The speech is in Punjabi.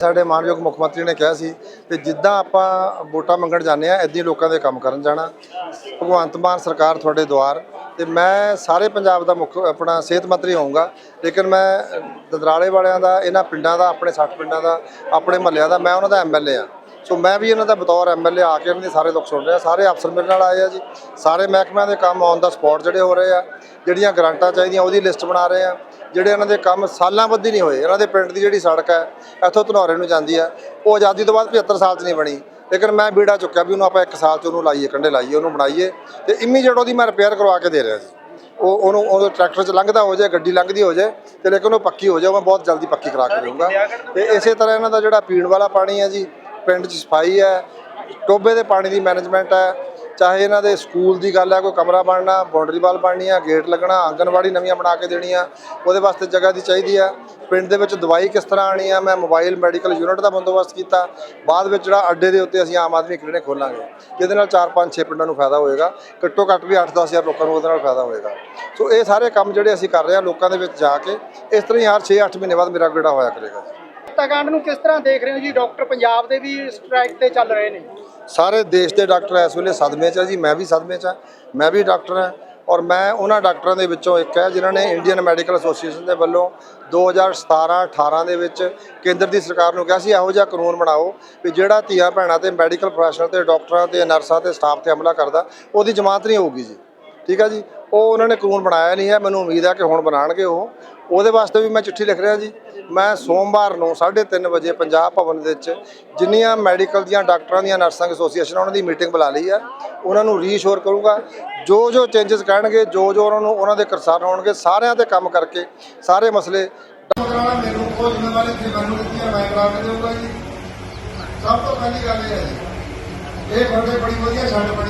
ਸਾਡੇ ਮਾਨਯੋਗ ਮੁੱਖ ਮੰਤਰੀ ਨੇ ਕਿਹਾ ਸੀ ਕਿ ਜਿੱਦਾਂ ਆਪਾਂ ਵੋਟਾਂ ਮੰਗਣ ਜਾਂਦੇ ਆ ਇਦਾਂ ਹੀ ਲੋਕਾਂ ਦੇ ਕੰਮ ਕਰਨ ਜਾਣਾ। ਭਗਵੰਤ ਮਾਨ ਸਰਕਾਰ ਤੁਹਾਡੇ ਦੁਆਰ ਤੇ ਮੈਂ ਸਾਰੇ ਪੰਜਾਬ ਦਾ ਮੁੱਖ, ਆਪਣਾ ਸਿਹਤ ਮੰਤਰੀ ਹੋਊਂਗਾ, ਲੇਕਿਨ ਮੈਂ ਦਦਰਾਲੇ ਵਾਲਿਆਂ ਦਾ, ਇਹਨਾਂ ਪਿੰਡਾਂ ਦਾ, ਆਪਣੇ 60 ਪਿੰਡਾਂ ਦਾ, ਆਪਣੇ ਮਹੱਲਿਆਂ ਦਾ, ਮੈਂ ਉਹਨਾਂ ਦਾ ਐਮਐਲਏ ਆ ਸੋ ਮੈਂ ਵੀ ਇਹਨਾਂ ਦਾ ਬਤੌਰ ਐਮਐਲਏ ਆ ਕੇ ਇਹਨਾਂ ਦੇ ਸਾਰੇ ਦੁੱਖ ਸੁਣ ਰਿਹਾ, ਸਾਰੇ ਅਫਸਰ ਮੇਰੇ ਨਾਲ ਆਏ ਆ ਜੀ, ਸਾਰੇ ਮਹਿਕਮਿਆਂ ਦੇ ਕੰਮ ਔਨ ਦਾ ਸਪੌਟ ਜਿਹੜੇ ਹੋ ਰਹੇ ਆ, ਜਿਹੜੀਆਂ ਗ੍ਰਾਂਟਾਂ ਚਾਹੀਦੀਆਂ ਉਹਦੀ ਲਿਸਟ ਬਣਾ ਰਹੇ ਆ। ਜਿਹੜੇ ਇਹਨਾਂ ਦੇ ਕੰਮ ਸਾਲਾਂ ਬੱਧੀ ਨਹੀਂ ਹੋਏ ਇਹਨਾਂ ਦੇ ਪਿੰਡ ਦੀ ਜਿਹੜੀ ਸੜਕ ਹੈ ਇੱਥੋਂ ਧਨੌਰੇ ਨੂੰ ਜਾਂਦੀ ਹੈ। ਉਹ ਆਜ਼ਾਦੀ ਤੋਂ ਬਾਅਦ 75 ਸਾਲ 'ਚ ਨਹੀਂ ਬਣੀ। ਲੇਕਿਨ ਮੈਂ ਬੀੜਾ ਚੁੱਕਿਆ ਵੀ ਉਹਨੂੰ ਆਪਾਂ ਇੱਕ ਸਾਲ 'ਚ ਉਹਨੂੰ ਲਾਈਏ ਕੰਡੇ ਲਾਈਏ ਉਹਨੂੰ ਬਣਾਈਏ। ਤੇ ਇਮੀਡੀਏਟ ਉਹਦੀ ਮੈਂ ਰਿਪੇਅਰ ਕਰਵਾ ਕੇ ਦੇ ਰਿਹਾ ਜੀ। ਉਹ ਉਹਨੂੰ ਉਹ ਟਰੈਕਟਰ 'ਚ ਲੰਘਦਾ ਹੋ ਜਾਏ ਗੱਡੀ ਲੰਘਦੀ ਹੋ ਜਾਏ ਤੇ ਲੇਕਿਨ ਉਹ ਪੱਕੀ ਹੋ ਜਾਏ ਮੈਂ ਬਹੁਤ ਜਲਦੀ ਪੱਕੀ ਕਰਾ ਕੇ ਦੇਵਾਂਗਾ ਤੇ ਇਸੇ ਤਰ੍ਹਾਂ ਇਹਨਾਂ ਦਾ ਜਿਹੜਾ ਪੀਣ ਵਾਲਾ ਪਾਣੀ ਹੈ ਜੀ ਪਿੰਡ 'ਚ ਸਫ਼ਾਈ ਹੈ। ਟੋਬੇ ਦੇ ਪਾਣੀ ਦੀ ਮੈਨੇਜਮੈਂਟ ਹੈ। ਚਾਹੇ ਇਹਨਾਂ ਦੇ ਸਕੂਲ ਦੀ ਗੱਲ ਹੈ, ਕੋਈ ਕਮਰਾ ਬਣਨਾ ਬਾਉਂਡਰੀ ਵਾਲ ਬਣਨੀ ਆ ਗੇਟ ਲੱਗਣਾ, ਆਂਗਨਵਾੜੀ ਨਵੀਆਂ ਬਣਾ ਕੇ ਦੇਣੀ ਆ ਉਹਦੇ ਵਾਸਤੇ ਜਗ੍ਹਾ ਦੀ ਚਾਹੀਦੀ ਆ ਪਿੰਡ ਦੇ ਵਿੱਚ ਦਵਾਈ ਕਿਸ ਤਰ੍ਹਾਂ ਆਣੀ ਆ ਮੈਂ ਮੋਬਾਈਲ ਮੈਡੀਕਲ ਯੂਨਿਟ ਦਾ ਬੰਦੋਬਸਤ ਕੀਤਾ। ਬਾਅਦ ਵਿੱਚ ਜਿਹੜਾ ਅੱਡੇ ਦੇ ਉੱਤੇ ਅਸੀਂ ਆਮ ਆਦਮੀ ਕਲੀਨਿਕ ਖੋਲਾਂਗੇ, ਜਿਹਦੇ ਨਾਲ 4-5 6 ਪਿੰਡਾਂ ਨੂੰ ਫਾਇਦਾ ਹੋਏਗਾ। ਘੱਟੋ ਘੱਟ ਵੀ 8-10 ਹਜ਼ਾਰ ਲੋਕਾਂ ਨੂੰ ਉਹਦੇ ਨਾਲ ਫਾਇਦਾ ਹੋਏਗਾ। ਸੋ ਇਹ ਸਾਰੇ ਕੰਮ ਜਿਹੜੇ ਅਸੀਂ ਕਰ ਰਹੇ ਹਾਂ ਲੋਕਾਂ ਦੇ ਵਿੱਚ ਜਾ ਕੇ, ਇਸ ਤਰ੍ਹਾਂ ਹੀ ਹਰ 6-8 ਮਹੀਨੇ ਬਾਅਦ ਮੇਰਾ ਗੇੜਾ ਹੋਇਆ ਕਰੇਗਾ। ਹੱਤਾਕਾਂਡ ਨੂੰ ਕਿਸ ਤਰ੍ਹਾਂ ਦੇਖ ਰਹੇ ਹੋ ਜੀ? ਡਾਕਟਰ ਪੰਜਾਬ ਦੇ ਵੀ ਸਟ੍ਰਾਈਕ ਤੇ ਚੱਲ ਰਹੇ ਨੇ। ਸਾਰੇ ਦੇਸ਼ ਦੇ ਡਾਕਟਰ ਇਸ ਵੇਲੇ ਸਦਮੇ 'ਚ ਆ ਜੀ, ਮੈਂ ਵੀ ਸਦਮੇ 'ਚ ਆ, ਮੈਂ ਵੀ ਡਾਕਟਰ ਹਾਂ ਔਰ ਮੈਂ ਉਹਨਾਂ ਡਾਕਟਰਾਂ ਦੇ ਵਿੱਚੋਂ ਇੱਕ ਹੈ ਜਿਨ੍ਹਾਂ ਨੇ ਇੰਡੀਅਨ ਮੈਡੀਕਲ ਐਸੋਸੀਏਸ਼ਨ ਦੇ ਵੱਲੋਂ 2017-18 ਦੇ ਵਿੱਚ ਕੇਂਦਰ ਦੀ ਸਰਕਾਰ ਨੂੰ ਕਿਹਾ ਸੀ, ਇਹੋ ਜਿਹਾ ਕਾਨੂੰਨ ਬਣਾਓ ਵੀ ਜਿਹੜਾ ਧੀਆਂ ਭੈਣਾਂ ਤੇ ਮੈਡੀਕਲ ਪ੍ਰੋਫੈਸ਼ਨਲ ਤੇ ਡਾਕਟਰਾਂ ਤੇ ਨਰਸਾਂ ਤੇ ਸਟਾਫ ਤੇ ਹਮਲਾ ਕਰਦਾ, ਉਹਦੀ ਜ਼ਮਾਨਤ ਨਹੀਂ ਹੋਊਗੀ ਜੀ। ਠੀਕ ਆ ਜੀ? ਉਹ ਉਹਨਾਂ ਨੇ ਕਾਨੂੰਨ ਬਣਾਇਆ ਨਹੀਂ ਹੈ, ਮੈਨੂੰ ਉਮੀਦ ਹੈ ਕਿ ਹੁਣ ਬਣਾਉਣਗੇ ਉਹ। ਉਹਦੇ ਵਾਸਤੇ ਵੀ ਮੈਂ ਚਿੱਠੀ ਲਿਖ ਰਿਹਾ ਜੀ। ਮੈਂ ਸੋਮਵਾਰ ਨੂੰ 3:30 ਵਜੇ ਪੰਜਾਬ ਭਵਨ ਦੇ ਵਿੱਚ ਜਿੰਨੀਆਂ ਮੈਡੀਕਲ ਦੀਆਂ ਡਾਕਟਰਾਂ ਦੀਆਂ ਨਰਸਾਂ ਐਸੋਸੀਏਸ਼ਨ ਉਹਨਾਂ ਦੀ ਮੀਟਿੰਗ ਬੁਲਾ ਲਈ ਹੈ ਉਹਨਾਂ ਨੂੰ ਰੀਸ਼ੋਰ ਕਰੂੰਗਾ। ਜੋ ਜੋ ਚੇਂਜਸ ਕਹਿਣਗੇ, ਜੋ ਜੋ ਉਹਨਾਂ ਨੂੰ ਉਹਨਾਂ ਦੇ ਕਰਸਾਰ ਹੋਣਗੇ, ਸਾਰਿਆਂ ਤੇ ਕੰਮ ਕਰਕੇ ਸਾਰੇ ਮਸਲੇ ਮੈਨੂੰ ਕੋਈ ਜ਼ਿੰਮੇਵਾਰੀ ਤੇ ਮੈਨੂੰ ਦਿੱਤੀ ਹੈ ਮੈਂ ਕਰਾ ਕੇ ਦੇਊਂਗਾ ਜੀ। ਸਭ ਤੋਂ ਪਹਿਲੀ ਗੱਲ ਇਹ ਹੈ ਇਹ ਬੰਦੇ ਬੜੀ ਵਧੀਆ ਛੱਡ ਬਣੀ।